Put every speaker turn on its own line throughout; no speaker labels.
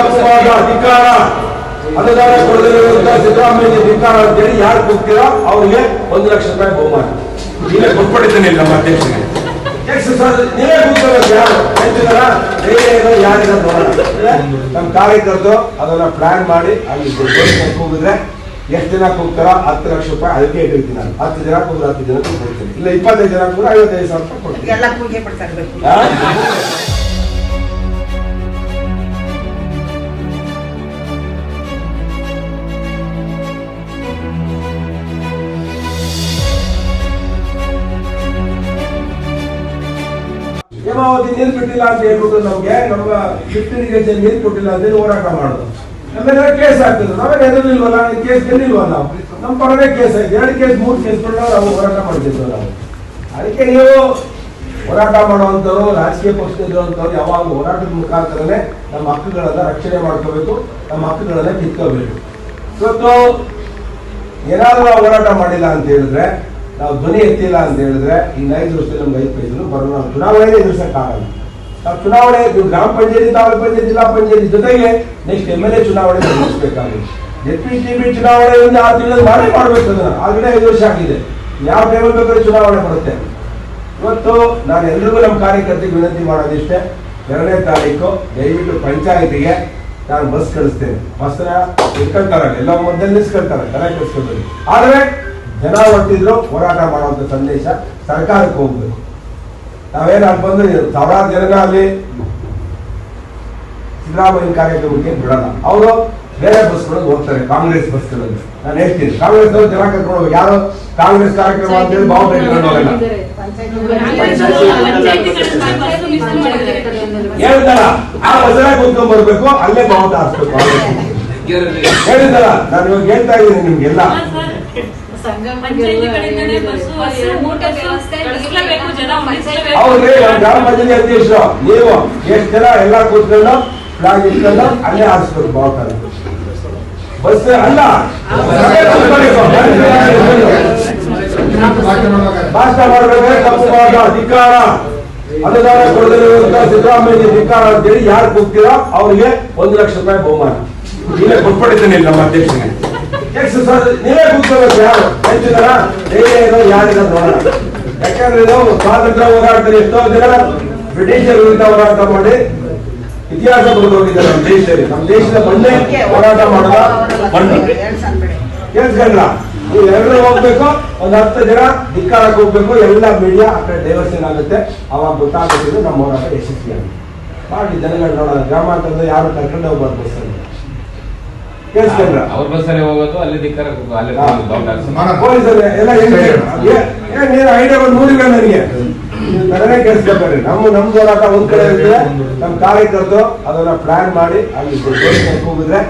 ತಪ್ಪುವಾದ ಅಧಿಕಾರ. ಅನುದಾನ ಕೊಡದಿರುವಂತ ಸಿದ್ದರಾಮಯ್ಯ ಅಂತ ಹೇಳಿ ಯಾರು ಕೊಡ್ತೀರಾ ಅವ್ರಿಗೆ ಒಂದು ಲಕ್ಷ ರೂಪಾಯಿ ಬಹುಮಾನ. ನೀವೇ ಕೊಟ್ಬಿಟ್ಟಿದ್ದೀನಿ ನಮ್ಮ ಅಧ್ಯಕ್ಷರಿಗೆ. ನೀವೇ ಕೂತ್ಕೊಳ್ಳೋದು ಯಾರು? ಹೇಳ್ತಿದಾರ ಬೇರೆ ಏನೋ ಯಾರಿಲ್ಲ ನೋಡೋಣ. ನಮ್ಮ ಕಾರ್ಯಕರ್ತರು ಅದನ್ನ ಪ್ಲಾನ್ ಮಾಡಿ ಅಲ್ಲಿ ಕೂಗಿದ್ರೆ ಎಷ್ಟು ಜನ ಕೂಗ್ತಾರ ಹತ್ತು ಲಕ್ಷ ರೂಪಾಯಿ ಅದಕ್ಕೆ ಇಟ್ಟಿರ್ತೀನಿ ನಾನು. ಹತ್ತು ಜನ ಕೂಗ್ರೆ ಹತ್ತು ಜನ ಕೊಡ್ತೀನಿ. ಇಲ್ಲ ಇಪ್ಪತ್ತೈದು ಜನ ಕೂಗಿದ್ರೆ ಐವತ್ತೈದು ಸಾವಿರ ರೂಪಾಯಿ ಕೊಡ್ತೀನಿ.
ಎಲ್ಲ
ಹೇಮಾವತಿ ನೀರು ಬಿಟ್ಟಿಲ್ಲ ಅಂತ ಹೇಳ್ಬಿಟ್ಟು ನಮ್ಗೆ ನಮ್ಮ ಲಿಫ್ಟ್ ಇರಿಗೇಷನ್ ನೀರು ಕೊಟ್ಟಿಲ್ಲ ಅಂತ ಹೋರಾಟ ಮಾಡೋದು. ನಮ್ಮೆಲ್ಲ ಕೇಸ್ ಆಗ್ತದೆ. ನಾವೇನು ಎದುರಿಲ್ವಲ್ಲ ಕೇಸ್ ಗೆಲ್ಲಿಲ್ವ ನಾವು? ನಮ್ಮ ಪರವೇ ಕೇಸ್ ಆಯ್ತು. ಎರಡು ಕೇಸ್, ಮೂರು ಕೇಸ್ ನಾವು ಹೋರಾಟ ಮಾಡ್ತಿದ್ವಿ ನಾವು. ಅದಕ್ಕೆ ನೀವು ಹೋರಾಟ ಮಾಡುವಂಥವ್ರು, ರಾಜಕೀಯ ಪಕ್ಷದಲ್ಲಿರುವಂಥವ್ರು ಯಾವಾಗಲೂ ಹೋರಾಟದ ಮುಖಾಂತರನೇ ನಮ್ಮ ಹಕ್ಕುಗಳನ್ನ ರಕ್ಷಣೆ ಮಾಡ್ಕೋಬೇಕು, ನಮ್ಮ ಹಕ್ಕುಗಳನ್ನ ಕಿತ್ಕೋಬೇಕು. ಇವತ್ತು ಏನಾದರೂ ಹೋರಾಟ ಮಾಡಿಲ್ಲ ಅಂತ ಹೇಳಿದ್ರೆ ನಾವು ಧ್ವನಿ ಎತ್ತಿಲ್ಲ ಅಂತ ಹೇಳಿದ್ರೆ ಈ ಐದು ವರ್ಷದಲ್ಲಿ ನಮ್ಗೆ ಐದು ಪೈಸಲು ನಾವು ಚುನಾವಣೆ ಎದುರಿಸಕ್ಕಾಗಲ್ಲ ನಾವು ಚುನಾವಣೆ ಗ್ರಾಮ ಪಂಚಾಯತಿ, ತಾಲೂಕು ಪಂಚಾಯತಿ, ಜಿಲ್ಲಾ ಪಂಚಾಯತಿ ಜೊತೆಗೆ ನೆಕ್ಸ್ಟ್ ಎಂ ಎಲ್ ಎ ಚುನಾವಣೆ ಎದುರಿಸಬೇಕಾಗುತ್ತೆ ಎಚ್ ಪಿ ಟಿ ಬಿ ಚುನಾವಣೆ ಒಂದು ಆರು ತಿಂಗಳಲ್ಲಿ ಮಾಡೇ ಮಾಡಬೇಕು ಅದನ್ನ. ಆಗಲೇ ಐದು ವರ್ಷ ಆಗಿದೆ. ಯಾವ ಟೈಮಲ್ಲಿ ಬೇಕಾದ್ರೆ ಚುನಾವಣೆ ಬರುತ್ತೆ. ಇವತ್ತು ನಾನು ಎಲ್ರಿಗೂ ನಮ್ಮ ಕಾರ್ಯಕರ್ತರಿಗೆ ವಿನಂತಿ ಮಾಡೋದಿಷ್ಟೇ. ಎರಡನೇ ತಾರೀಕು ದಯವಿಟ್ಟು ಪಂಚಾಯತಿಗೆ ನಾನು ಬಸ್ ಕಳಿಸ್ತೇನೆ. ಬಸ್ನ ಇಟ್ಕೊಳ್ತಾರೆ ಎಲ್ಲ ಮೊದಲು ದನ ಕಳಿಸ್ಕೊಳ್ತಾರೆ ಆದರೆ ಜನ ಹೊಟ್ಟಿದ್ರು ಹೋರಾಟ ಮಾಡುವಂತ ಸಂದೇಶ ಸರ್ಕಾರಕ್ಕೆ ಹೋಗ್ಬೇಕು. ನಾವೇನು ಅಂದ್ರೆ ಬಂದು ಸಾವಿರಾರು ಜನ ಅಲ್ಲಿ ಸಿದ್ದರಾಮಯ್ಯ ಕಾರ್ಯಕ್ರಮಕ್ಕೆ ಬಿಡೋಣ ಅವರು ಬೇರೆ ಬಸ್ಗಳಲ್ಲಿ ಹೋಗ್ತಾರೆ ಕಾಂಗ್ರೆಸ್ ಬಸ್ಗಳಲ್ಲಿ. ನಾನು ಹೇಳ್ತೀನಿ ಕಾಂಗ್ರೆಸ್ ಅವರು ಜನ ಕರ್ಕೊಂಡು ಯಾರು ಕಾಂಗ್ರೆಸ್ ಕಾರ್ಯಕ್ರಮ ಅಂತ ಹೇಳಿ ಬಾವು ಹೇಳ್ತಾರ ಆ ಬಸರಾಗ ಕುತ್ಕೊಂಡ್ ಬರ್ಬೇಕು ಅಲ್ಲೇ ಬಾವುಟ ಹಾಕ್ಬೇಕು ಹೇಳಿದಾರ ನಾನು ಇವಾಗ ಹೇಳ್ತಾ ಇದ್ದೀನಿ ನಿಮ್ಗೆಲ್ಲ. ಗ್ರಾಮ ಪಂಚಾಯತಿ ಅಧ್ಯಕ್ಷರು ನೀವು ಎಷ್ಟು ಜನ ಎಲ್ಲ ಕೂತ್ಕೊಂಡು ಫ್ಲಾಗ್ ಇಟ್ಕೊಂಡು ಅಲ್ಲೇ ಹಾರಿಸ್ಬೇಕು ಬಾವುಟ ಬಸ್ ಅಲ್ಲ. ಭಾಷಣ ಮಾಡಬೇಕು ತಪ್ಪು ಅಧಿಕಾರ. ಅನುದಾನ ಕೊಡದಿರುವಂತ ಸಿದ್ದರಾಮಯ್ಯ ಅಧಿಕಾರ ಅಂತೇಳಿ ಯಾರು ಕೂಗ್ತೀರೋ ಅವ್ರಿಗೆ ಒಂದು ಲಕ್ಷ ರೂಪಾಯಿ ಬಹುಮಾನ. ಇಲ್ಲ ಕೊಟ್ಬಿಟ್ಟಿದ್ದೀನಿ ನಮ್ಮ ಅಧ್ಯಕ್ಷರಿಗೆ ಸರ್ ನೀವೇ ಕೂತ್ಕೋಬೇಕು ಯಾರು? ಹೆಚ್ಚು ಜನ ಧೈರ್ಯ ಇರೋ ಯಾರಿಲ್ಲ ನೋಡೋಣ ಯಾಕಂದ್ರೆ ಇದು ಸ್ವಾತಂತ್ರ್ಯ ಹೋರಾಟದಲ್ಲಿ ಎಷ್ಟೋ ಜನ ಬ್ರಿಟಿಷರ ವಿರುದ್ಧ ಹೋರಾಟ ಮಾಡಿ ಇತಿಹಾಸ ಬರೆದು ಹೋಗಿದ್ದಾರೆ ನಮ್ಮ ದೇಶದಲ್ಲಿ. ನಮ್ಮ ದೇಶದ ಮಣ್ಣೆ ಹೋರಾಟ ಮಾಡುವ ಮಣ್ಣು. ಕೇಳಿಸ್ಕೊಂಡ್ರ? ನೀವು ಎಲ್ಲರೂ ಹೋಗ್ಬೇಕು, ಒಂದ್ ಹತ್ತು ಜನ ಧಿಕ್ಕಾರಕ್ಕೆ ಹೋಗ್ಬೇಕು, ಎಲ್ಲ ಮೀಡಿಯಾ ಆ ಕಡೆ ಡೈವರ್ಷನ್ ಆಗುತ್ತೆ. ಅವಾಗ ಗೊತ್ತಾಗುತ್ತೆ ನಮ್ಮ ಹೋರಾಟ ಯಶಸ್ವಿ ಆಗುತ್ತೆ ಮಾಡಿ ಜನಗಳು ನೋಡೋಣ ಗ್ರಾಮಾಂತರದ ಯಾರು ಕರ್ಕೊಂಡು ಹೋಗ್ಬಾರ್ದು ಬಸ್ಸಲ್ಲಿ ಕೇಳಿಸ್ಕೊಂಡ್ರ?
ಅವ್ರ ಬಸ್ಸಲ್ಲೇ ಹೋಗೋದು ಅಲ್ಲಿ ದಿಕ್ಕಾರ ಅಲ್ಲಿ.
ಪೊಲೀಸರು ಎಲ್ಲ ಏನ್ ಏನ್ ನೀನು ಐಡಿಯಾ ಒಂದು ಮೂಡಿಲ್ಲ ನನಗೆ? ನೀವು ತರನೇ ಕೇಳಿಸ್ಕೊಬೇಡ್ರಿ ನಮ್ಮ ನಮ್ ಹೋರಾಟ ಒಂದ್ ಕಡೆ ಇರ್ತದೆ ನಮ್ಮ ಕಾರ್ಯಕರ್ತರು ಅದನ್ನ ಪ್ಲಾನ್ ಮಾಡಿ ಅಲ್ಲಿ ಹೋಗಿದ್ರೆ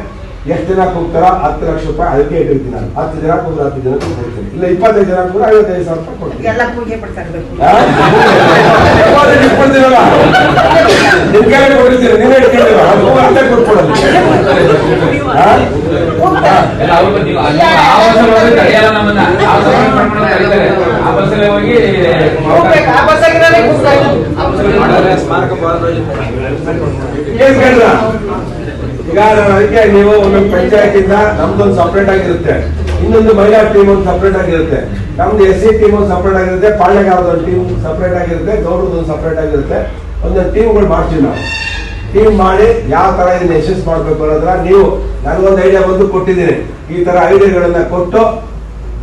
ಎಷ್ಟು ಜನ ಕೂಗ್ತಾರ ಹತ್ತು ಲಕ್ಷ ರೂಪಾಯಿ ಅದಕ್ಕೆ ಇಟ್ಟಿರ್ತೀನಿ ನಾನು. ಹತ್ತು ಜನ ಕೂಗ್ರೆ ಹತ್ತು ಜನ ಕೊಡ್ತೀನಿ ಇಲ್ಲ ಇಪ್ಪತ್ತೈದು ಜನ ಕೂಗಿದ್ರೆ ಐವತ್ತೈದು ಸಾವಿರ ರೂಪಾಯಿ ಕೊಡ್ತೀನಿ.
ಎಲ್ಲ ಪೂಜೆ ಪಡ್ಸಬೇಕು
ಆ? ಯಾವಾಗ್ಲೂ ಇಟ್ಕೊಳ್ತೀರಲ್ಲ? ನಿಮ್ ಕೈಯಲ್ಲಿ ನೀವೇ ಈಗ ಅದಕ್ಕೆ ನೀವು ಒಂದೊಂದು ಪಂಚಾಯತಿಂದ ನಮ್ದೊಂದು ಸಪ್ರೇಟ್ ಆಗಿರುತ್ತೆ. ಇನ್ನೊಂದು ಮಹಿಳಾ ಟೀಮ್ ಒಂದು ಸಪ್ರೇಟ್ ಆಗಿರುತ್ತೆ. ನಮ್ದು ಎಸ್ ಸಿ ಟೀಮ್ ಒಂದು ಸಪ್ರೇಟ್ ಆಗಿರುತ್ತೆ. ಪಾಳ್ಯಗಾಲದ ಒಂದು ಟೀಮ್ ಸಪ್ರೇಟ್ ಆಗಿರುತ್ತೆ. ಗೌಡದ ಒಂದು ಸಪ್ರೇಟ್ ಆಗಿರುತ್ತೆ. ಒಂದೊಂದು ಟೀಮ್ಗಳು ಮಾಡ್ತೀವಿ ನಾವು. ಟೀಮ್ ಮಾಡಿ ಯಾವ ತರ ಇದನ್ನ ಯಶಸ್ಸು ಮಾಡ್ಬೇಕು ಅನ್ನೋದ್ರ ನೀವು ನನಗೊಂದು ಐಡಿಯಾ ಬಂದು ಕೊಟ್ಟಿದ್ದೀನಿ. ಈ ತರ ಐಡಿಯಾಗಳನ್ನ ಕೊಟ್ಟು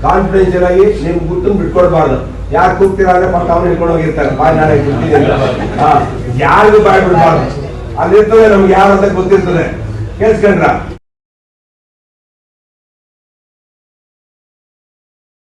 ಕಾನ್ಫಿಡೆನ್ಷಿಯಲ್ ಆಗಿ ನೀವು ಗುಟ್ಟು ಬಿಟ್ಕೊಡ್ಬಾರ್ದು. ಯಾರು ಕೂಗ್ತೀರಾ ಅಂದ್ರೆ ಪಕ್ಕ ಅವ್ರು ಹಿಡ್ಕೊಂಡು ಹೋಗಿರ್ತಾರೆ ಬಾಯ್ ನಾಳೆ ಯಾರಿಗೂ ಬಾಯ್ ಬಿಡ್ಬಾರ್ದು. ಅಲ್ಲಿರ್ತದೆ ನಮ್ಗೆ ಯಾರು ಅಂತ ಗೊತ್ತಿರ್ತದೆ. ಕೇಳಿಸ್ಕೊಂಡ್ರ?